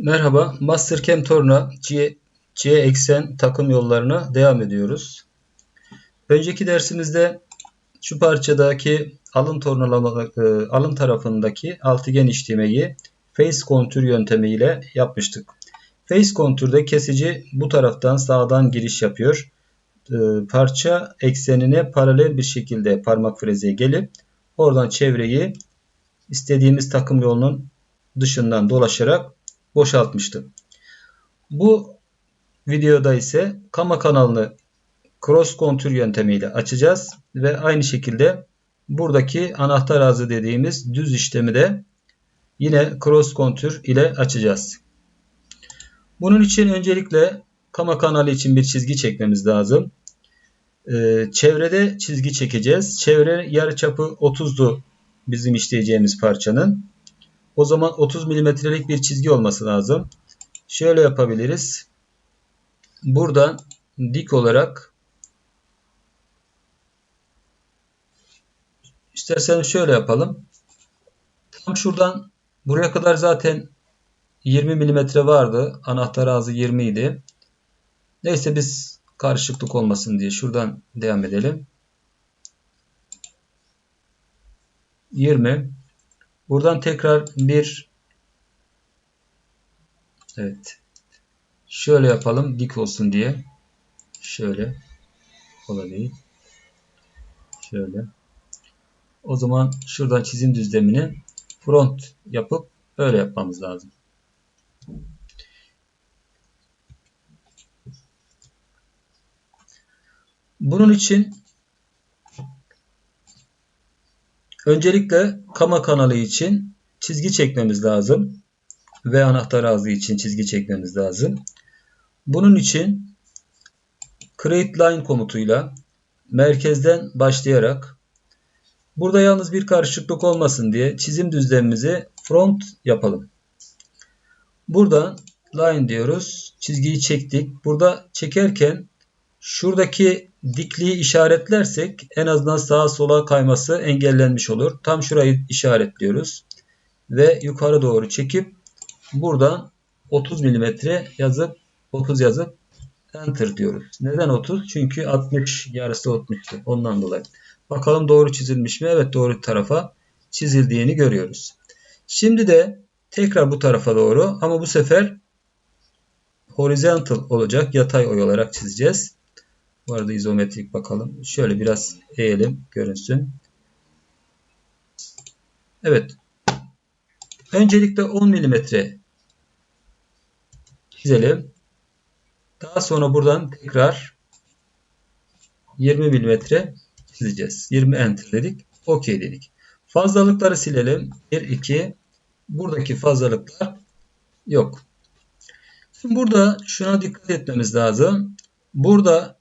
Merhaba, Mastercam Torna C, C eksen takım yollarına devam ediyoruz. Önceki dersimizde şu parçadaki alın tornalama e, alın tarafındaki altıgen işlemeyi face kontür yöntemiyle yapmıştık. Face kontürde kesici bu taraftan sağdan giriş yapıyor. E, parça eksenine paralel bir şekilde parmak frezeye gelip oradan çevreyi istediğimiz takım yolunun dışından dolaşarak boşaltmıştım. Bu videoda ise Kama kanalını cross kontür yöntemiyle açacağız ve aynı şekilde buradaki anahtar ağzı dediğimiz düz işlemi de yine cross kontür ile açacağız. Bunun için öncelikle Kama kanalı için bir çizgi çekmemiz lazım. Ee, çevrede çizgi çekeceğiz. Çevre yarıçapı 30'du bizim işleyeceğimiz parçanın. O zaman 30 milimetrelik bir çizgi olması lazım. Şöyle yapabiliriz. Buradan dik olarak isterseniz şöyle yapalım. Tam şuradan buraya kadar zaten 20 milimetre vardı. Anahtar ağzı 20 idi. Neyse biz karışıklık olmasın diye şuradan devam edelim. 20 Buradan tekrar bir Evet. Şöyle yapalım dik olsun diye. Şöyle olabilir. Şöyle. O zaman şuradan çizim düzlemini front yapıp öyle yapmamız lazım. Bunun için Öncelikle kama kanalı için çizgi çekmemiz lazım. Ve anahtar ağzı için çizgi çekmemiz lazım. Bunun için create line komutuyla merkezden başlayarak burada yalnız bir karışıklık olmasın diye çizim düzlemimizi front yapalım. Buradan line diyoruz. Çizgiyi çektik. Burada çekerken şuradaki dikliği işaretlersek en azından sağa sola kayması engellenmiş olur. Tam şurayı işaretliyoruz. Ve yukarı doğru çekip buradan 30 mm yazıp 30 yazıp enter diyoruz. Neden 30? Çünkü 60 yarısı 60'tı. Ondan dolayı. Bakalım doğru çizilmiş mi? Evet doğru tarafa çizildiğini görüyoruz. Şimdi de tekrar bu tarafa doğru ama bu sefer horizontal olacak. Yatay oy olarak çizeceğiz. Bu arada izometrik bakalım. Şöyle biraz eğelim görünsün. Evet. Öncelikle 10 mm çizelim. Daha sonra buradan tekrar 20 mm çizeceğiz. 20 enter dedik. OK dedik. Fazlalıkları silelim. 1, 2. Buradaki fazlalıklar yok. Şimdi burada şuna dikkat etmemiz lazım. Burada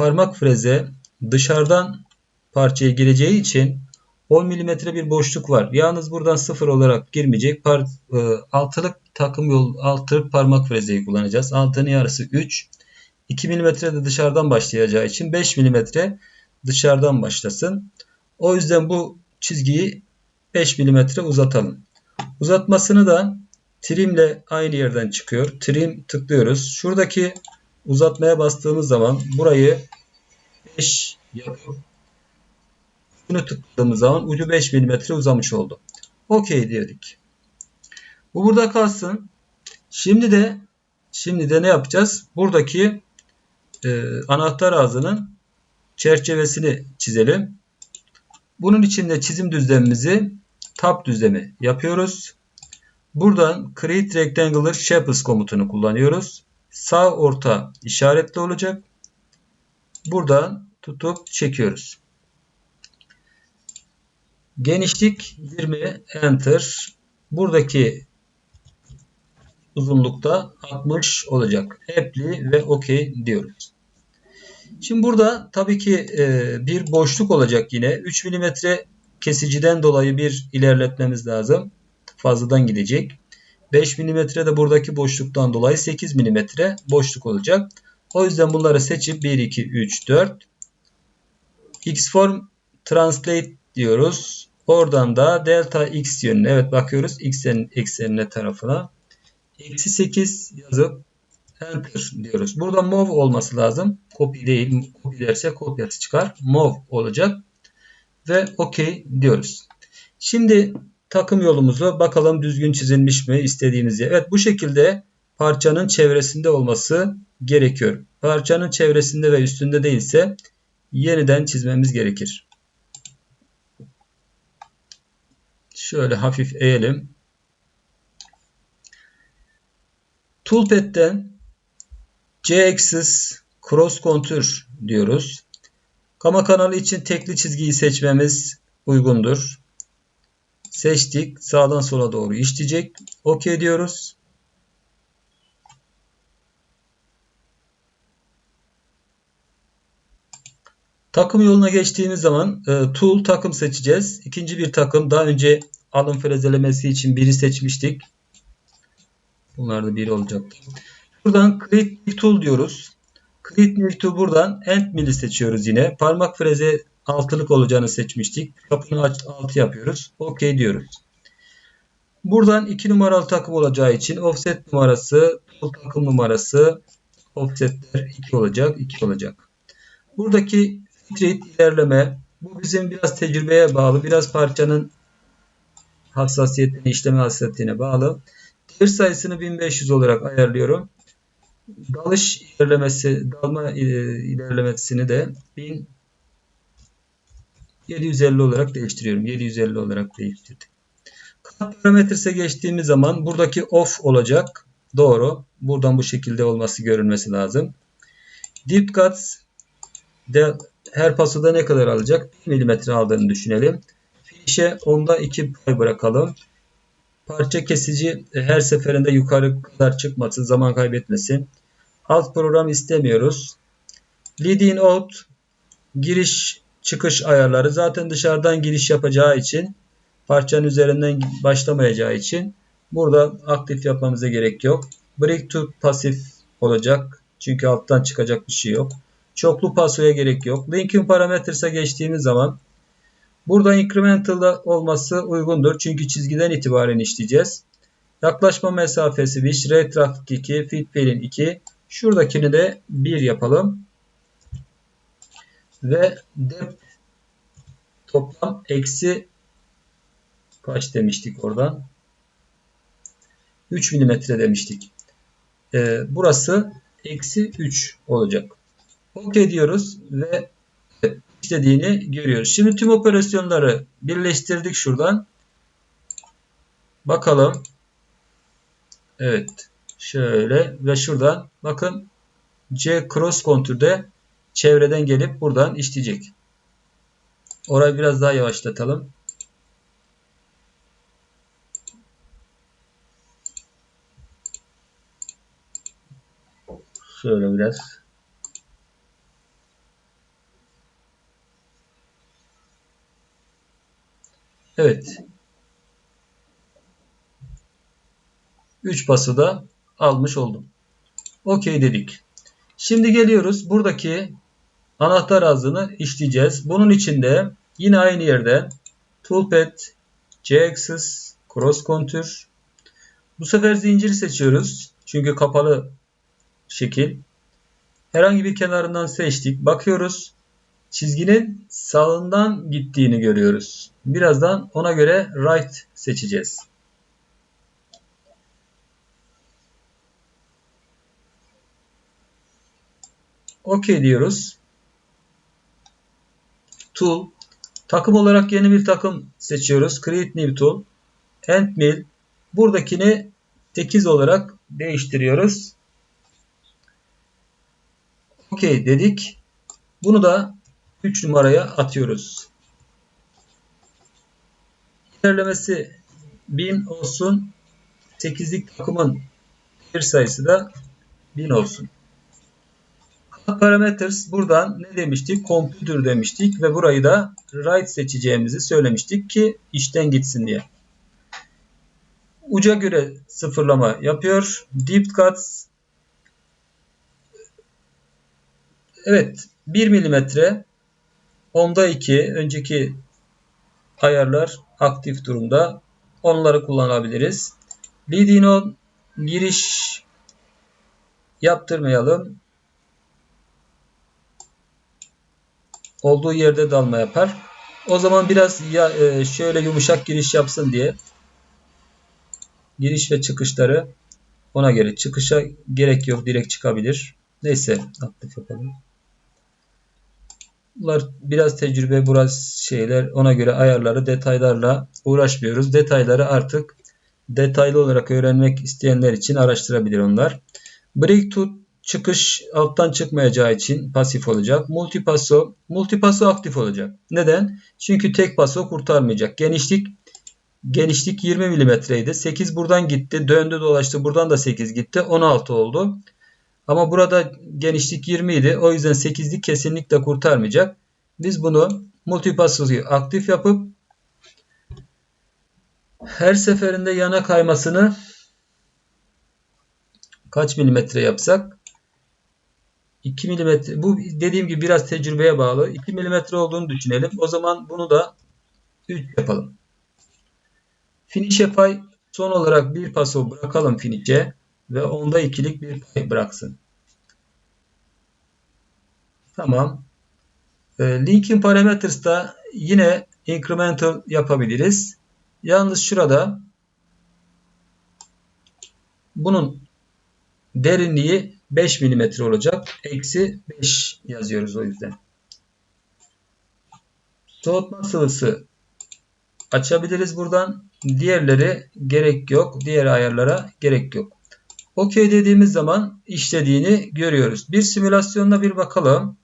parmak freze dışarıdan parçaya gireceği için 10 mm bir boşluk var. Yalnız buradan sıfır olarak girmeyecek. Par, e, altılık takım yol altılık parmak frezeyi kullanacağız. Altının yarısı 3. 2 mm de dışarıdan başlayacağı için 5 mm dışarıdan başlasın. O yüzden bu çizgiyi 5 mm uzatalım. Uzatmasını da trimle aynı yerden çıkıyor. Trim tıklıyoruz. Şuradaki uzatmaya bastığımız zaman burayı 5 yapıp bunu tıkladığımız zaman ucu 5 mm uzamış oldu. OK dedik. Bu burada kalsın. Şimdi de şimdi de ne yapacağız? Buradaki e, anahtar ağzının çerçevesini çizelim. Bunun için de çizim düzlemimizi tab düzlemi yapıyoruz. Buradan create rectangular shapes komutunu kullanıyoruz sağ orta işaretli olacak. Buradan tutup çekiyoruz. Genişlik 20 enter. Buradaki uzunlukta 60 olacak. Apply ve OK diyoruz. Şimdi burada tabii ki e, bir boşluk olacak yine. 3 mm kesiciden dolayı bir ilerletmemiz lazım. Fazladan gidecek. 5 mm de buradaki boşluktan dolayı 8 mm boşluk olacak. O yüzden bunları seçip 1, 2, 3, 4 Xform Translate diyoruz. Oradan da delta x yönüne evet bakıyoruz x'in eksenine tarafına. eksi 8 yazıp enter diyoruz. Burada move olması lazım. Copy değil. Copy derse kopyası çıkar. Move olacak. Ve OK diyoruz. Şimdi takım yolumuzu bakalım düzgün çizilmiş mi istediğimiz yer. Evet bu şekilde parçanın çevresinde olması gerekiyor. Parçanın çevresinde ve üstünde değilse yeniden çizmemiz gerekir. Şöyle hafif eğelim. Toolpad'den C-Axis Cross Contour diyoruz. Kama kanalı için tekli çizgiyi seçmemiz uygundur. Seçtik. Sağdan sola doğru işleyecek. OK diyoruz. Takım yoluna geçtiğimiz zaman e, tool takım seçeceğiz. İkinci bir takım daha önce alım frezelemesi için biri seçmiştik. Bunlar da biri olacaktı. Buradan create new tool diyoruz. Create new tool buradan end mill'i seçiyoruz yine. Parmak freze altılık olacağını seçmiştik. Aç, altı yapıyoruz. OK diyoruz. Buradan 2 numaralı takım olacağı için offset numarası, tool takım numarası offsetler 2 olacak, 2 olacak. Buradaki filtre ilerleme bu bizim biraz tecrübeye bağlı, biraz parçanın hassasiyetine, işleme hassasiyetine bağlı. Devir sayısını 1500 olarak ayarlıyorum. Dalış ilerlemesi, dalma ilerlemesini de 1750 olarak değiştiriyorum. 750 olarak değiştirdim. Kat parametresine geçtiğimiz zaman buradaki off olacak. Doğru. Buradan bu şekilde olması görünmesi lazım. Deep cuts de her pasoda ne kadar alacak? 1 mm aldığını düşünelim. Finish'e onda 2 pay bırakalım. Parça kesici her seferinde yukarı kadar çıkmasın, zaman kaybetmesin. Alt program istemiyoruz. Lead in out giriş çıkış ayarları zaten dışarıdan giriş yapacağı için parçanın üzerinden başlamayacağı için burada aktif yapmamıza gerek yok. Break to pasif olacak. Çünkü alttan çıkacak bir şey yok. Çoklu pasoya gerek yok. Linkin parametres'e geçtiğimiz zaman burada incremental olması uygundur. Çünkü çizgiden itibaren işleyeceğiz. Yaklaşma mesafesi 1, retractic 2, fit pelin 2. Şuradakini de 1 yapalım. Ve depth toplam eksi kaç demiştik oradan? 3 mm demiştik. Ee, burası eksi 3 olacak. OK diyoruz ve istediğini görüyoruz. Şimdi tüm operasyonları birleştirdik şuradan. Bakalım. Evet. Şöyle ve şuradan bakın C cross kontürde çevreden gelip buradan işleyecek. Orayı biraz daha yavaşlatalım. Şöyle biraz. Evet. 3 pası da almış oldum. OK dedik. Şimdi geliyoruz. Buradaki anahtar ağzını işleyeceğiz. Bunun için de yine aynı yerde Toolpad, J-Axis, Cross Contour. Bu sefer zinciri seçiyoruz. Çünkü kapalı şekil. Herhangi bir kenarından seçtik. Bakıyoruz. Çizginin sağından gittiğini görüyoruz. Birazdan ona göre right seçeceğiz. OK diyoruz. Tool. Takım olarak yeni bir takım seçiyoruz. Create New Tool. End Mill. Buradakini 8 olarak değiştiriyoruz. OK dedik. Bunu da 3 numaraya atıyoruz. İlerlemesi 1000 olsun. 8'lik takımın bir sayısı da 1000 olsun. Parameters buradan ne demiştik? Computer demiştik ve burayı da right seçeceğimizi söylemiştik ki işten gitsin diye. Uca göre sıfırlama yapıyor. Deep cuts Evet 1 milimetre onda 2 önceki ayarlar aktif durumda. Onları kullanabiliriz. Leading on giriş yaptırmayalım. Olduğu yerde dalma yapar. O zaman biraz ya e, şöyle yumuşak giriş yapsın diye giriş ve çıkışları ona göre çıkışa gerek yok direkt çıkabilir. Neyse aktif yapalım. Bunlar biraz tecrübe burası şeyler ona göre ayarları detaylarla uğraşmıyoruz. Detayları artık detaylı olarak öğrenmek isteyenler için araştırabilir onlar. Break to çıkış alttan çıkmayacağı için pasif olacak. Multipasso, multipasso aktif olacak. Neden? Çünkü tek paso kurtarmayacak. Genişlik genişlik 20 milimetreydi. 8 buradan gitti. Döndü dolaştı. Buradan da 8 gitti. 16 oldu. Ama burada genişlik 20 idi. O yüzden 8'lik kesinlikle kurtarmayacak. Biz bunu multipassoyu aktif yapıp her seferinde yana kaymasını kaç milimetre yapsak 2 milimetre bu dediğim gibi biraz tecrübeye bağlı 2 milimetre olduğunu düşünelim. O zaman bunu da 3 yapalım. Finish'e pay son olarak bir paso bırakalım finish'e ve onda ikilik bir pay bıraksın. Tamam. E, linkin parametres'ta yine incremental yapabiliriz. Yalnız şurada bunun derinliği 5 mm olacak. Eksi 5 yazıyoruz o yüzden. Soğutma sıvısı açabiliriz buradan. Diğerleri gerek yok. Diğer ayarlara gerek yok. OK dediğimiz zaman işlediğini görüyoruz. Bir simülasyonuna bir bakalım.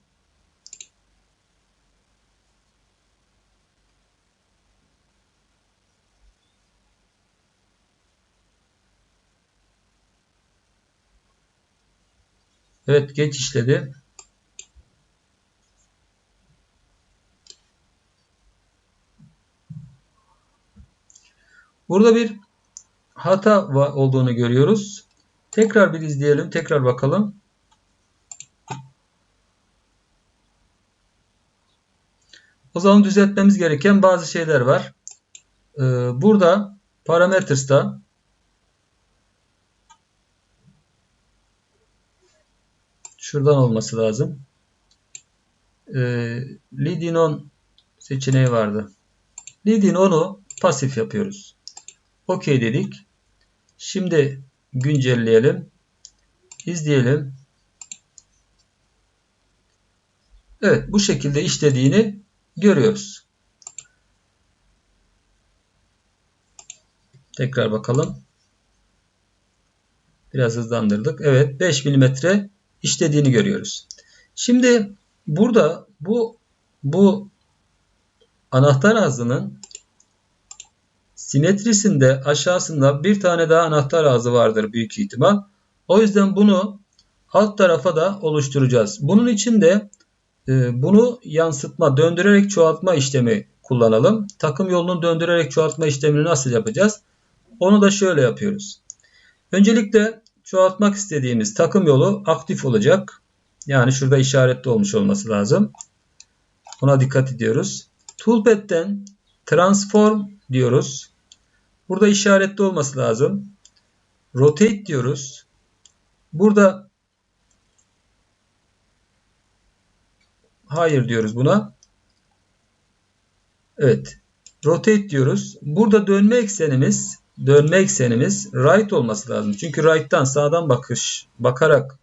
Evet geç işledi. Burada bir hata olduğunu görüyoruz. Tekrar bir izleyelim. Tekrar bakalım. O zaman düzeltmemiz gereken bazı şeyler var. Ee, burada parametres'ta Şuradan olması lazım. E, lead on seçeneği vardı. Lead on'u pasif yapıyoruz. OK dedik. Şimdi güncelleyelim. İzleyelim. Evet bu şekilde işlediğini görüyoruz. Tekrar bakalım. Biraz hızlandırdık. Evet 5 milimetre işlediğini görüyoruz. Şimdi burada bu bu anahtar ağzının simetrisinde aşağısında bir tane daha anahtar ağzı vardır büyük ihtimal. O yüzden bunu alt tarafa da oluşturacağız. Bunun için de e, bunu yansıtma, döndürerek çoğaltma işlemi kullanalım. Takım yolunun döndürerek çoğaltma işlemini nasıl yapacağız? Onu da şöyle yapıyoruz. Öncelikle çoğaltmak istediğimiz takım yolu aktif olacak. Yani şurada işaretli olmuş olması lazım. Buna dikkat ediyoruz. Toolpad'den transform diyoruz. Burada işaretli olması lazım. Rotate diyoruz. Burada hayır diyoruz buna. Evet. Rotate diyoruz. Burada dönme eksenimiz dönme eksenimiz right olması lazım. Çünkü right'tan sağdan bakış bakarak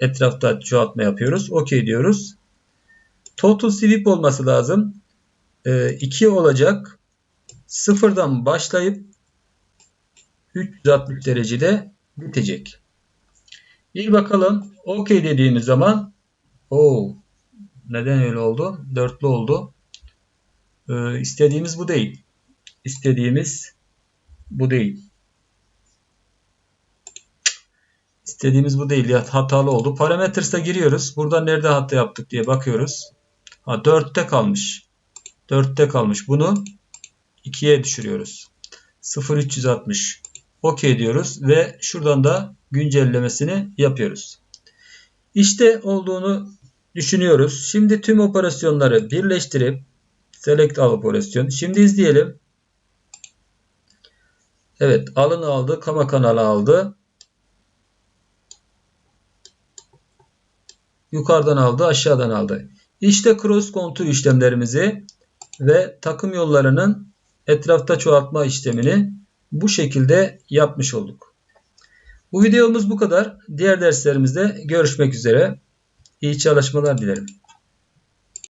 etrafta çoğaltma yapıyoruz. OK diyoruz. Total sweep olması lazım. 2 ee, olacak. Sıfırdan başlayıp 360 derecede bitecek. Bir bakalım. OK dediğimiz zaman o neden öyle oldu? Dörtlü oldu. Ee, istediğimiz bu değil. İstediğimiz bu değil. İstediğimiz bu değil. Hatalı oldu. Parametres'e giriyoruz. Burada nerede hata yaptık diye bakıyoruz. Ha 4'te kalmış. 4'te kalmış. Bunu 2'ye düşürüyoruz. 0360. OK diyoruz ve şuradan da güncellemesini yapıyoruz. İşte olduğunu düşünüyoruz. Şimdi tüm operasyonları birleştirip select all operasyon. Şimdi izleyelim. Evet alını aldı. Kama kanalı aldı. Yukarıdan aldı. Aşağıdan aldı. İşte cross kontur işlemlerimizi ve takım yollarının etrafta çoğaltma işlemini bu şekilde yapmış olduk. Bu videomuz bu kadar. Diğer derslerimizde görüşmek üzere. İyi çalışmalar dilerim.